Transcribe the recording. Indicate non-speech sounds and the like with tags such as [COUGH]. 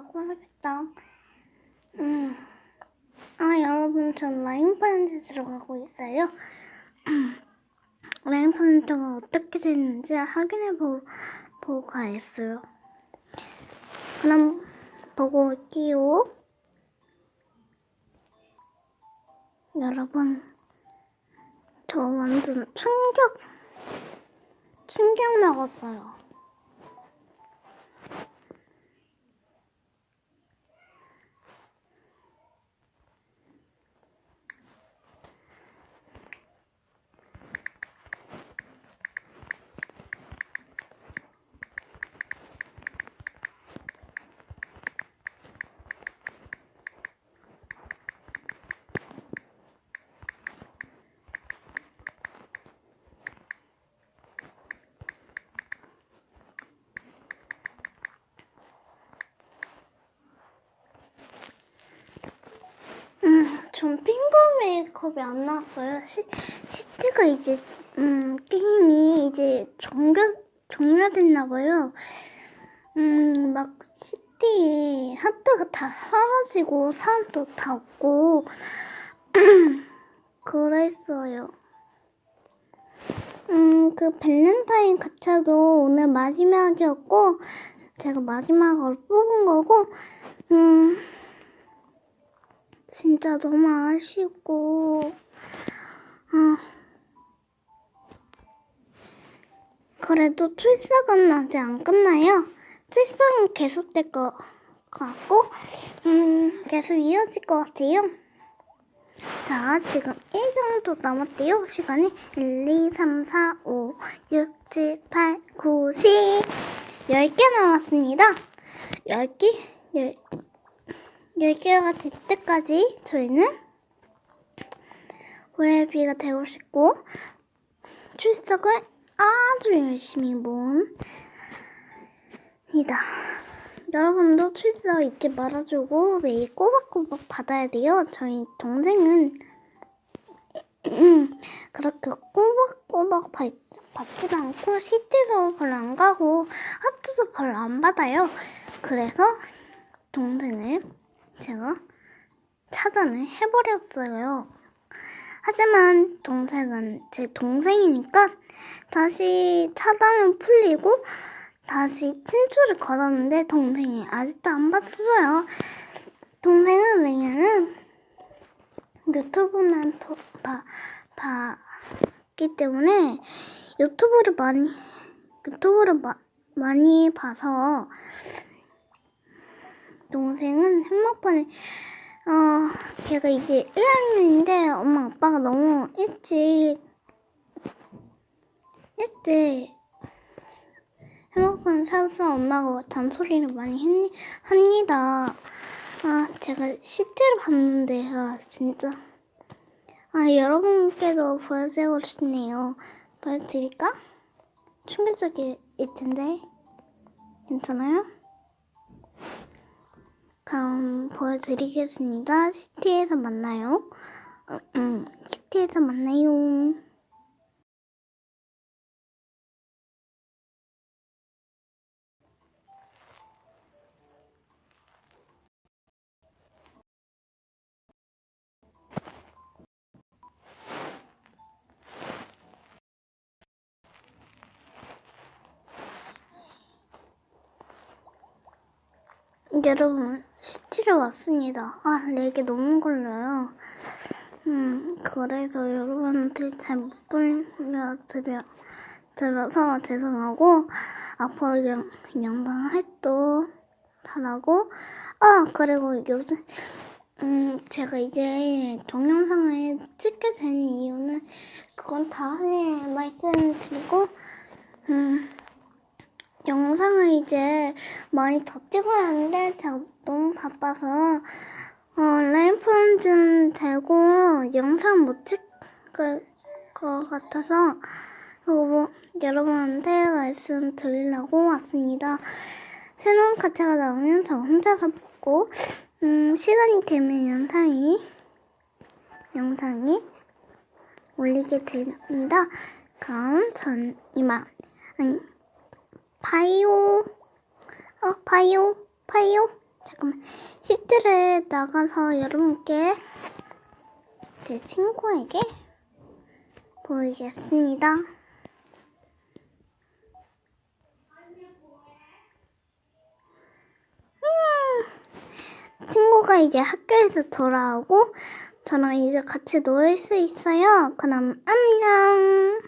하라고 하겠다. 음. 아, 여러분, 전 라인 펀드 들어가고 있어요. 라인 펀드가 어떻게 되는지 확인해 보, 보고 가겠어요. 그럼, 보고 올게요. 여러분, 저 완전 충격, 충격 먹었어요. 음, 전 핑거 메이크업이 안 나왔어요. 시, 시티가 이제, 음, 게임이 이제 종료, 종료됐나 봐요. 음, 막, 시티에 하트가 다 사라지고, 사람도 다 없고, [CLEARS THROAT] 그랬어요. 음, 그 밸런타인 가차도 오늘 마지막이었고, 제가 마지막으로 뽑은 거고, 음, 진짜 너무 아쉽고, 아, 그래도 출석은 아직 안 끝나요. 출석은 계속될 것 같고, 음, 계속 이어질 것 같아요. 자, 지금 1 정도 남았대요. 시간이 1, 2, 3, 4, 5, 6, 7, 8, 9, 10. 10개 남았습니다. 10개? 10, 10개가 될 때까지 저희는 웨비가 되고 싶고 출석을 아주 열심히 봅니다. 여러분도 출석 잊지 말아주고 매일 꼬박꼬박 받아야 돼요. 저희 동생은 [CLEARS THROAT] 그렇게 꼬박꼬박 받, 받지도 않고 시티도 별로 안 가고 하트도 별로 안 받아요. 그래서 동생을 제가 차단을 해버렸어요. 하지만 동생은 제 동생이니까 다시 차단은 풀리고 다시 친추를 걸었는데 동생이 아직도 안 받았어요. 동생은 왜냐면 유튜브만 보, 봐, 봤기 때문에 유튜브를 많이 유튜브를 마, 많이 봐서 동생은 행복판에 어 걔가 이제 1학년인데 엄마 아빠가 너무 일찍 일찍 행복판 사서 엄마가 잔소리를 많이 했니, 합니다. 아 제가 시트를 봤는데요 진짜 아 여러분께도 보여드리고 싶네요. 보여드릴까? 충격적일 텐데 괜찮아요? 그럼 보여드리겠습니다. 시티에서 만나요. 음, 음, 시티에서 만나요. 여러분, 시티를 왔습니다. 아, 렉이 너무 걸려요. 음, 그래서 여러분한테 잘못 보여드려, 드려서 죄송하고, 앞으로 영, 영상 활동 하라고, 아, 그리고 요새, 음, 제가 이제 동영상을 찍게 된 이유는 그건 다음에 말씀드리고, 음, 영상을 이제 많이 더 찍어야 하는데 제가 너무 바빠서 어, 라인 프렌즈는 되고 영상 못 찍을 것 같아서 어, 뭐, 여러분한테 말씀드리려고 왔습니다. 새로운 가차가 나오면 저 혼자서 보고 음, 시간이 되면 영상이 영상이 올리게 됩니다. 그럼 전 이만 아니, 봐요. 어, 봐요. 봐요. 잠깐만 실제로 나가서 여러분께 제 친구에게 보이겠습니다. 음, 친구가 이제 학교에서 돌아오고 저랑 이제 같이 놀 수 있어요. 그럼 안녕.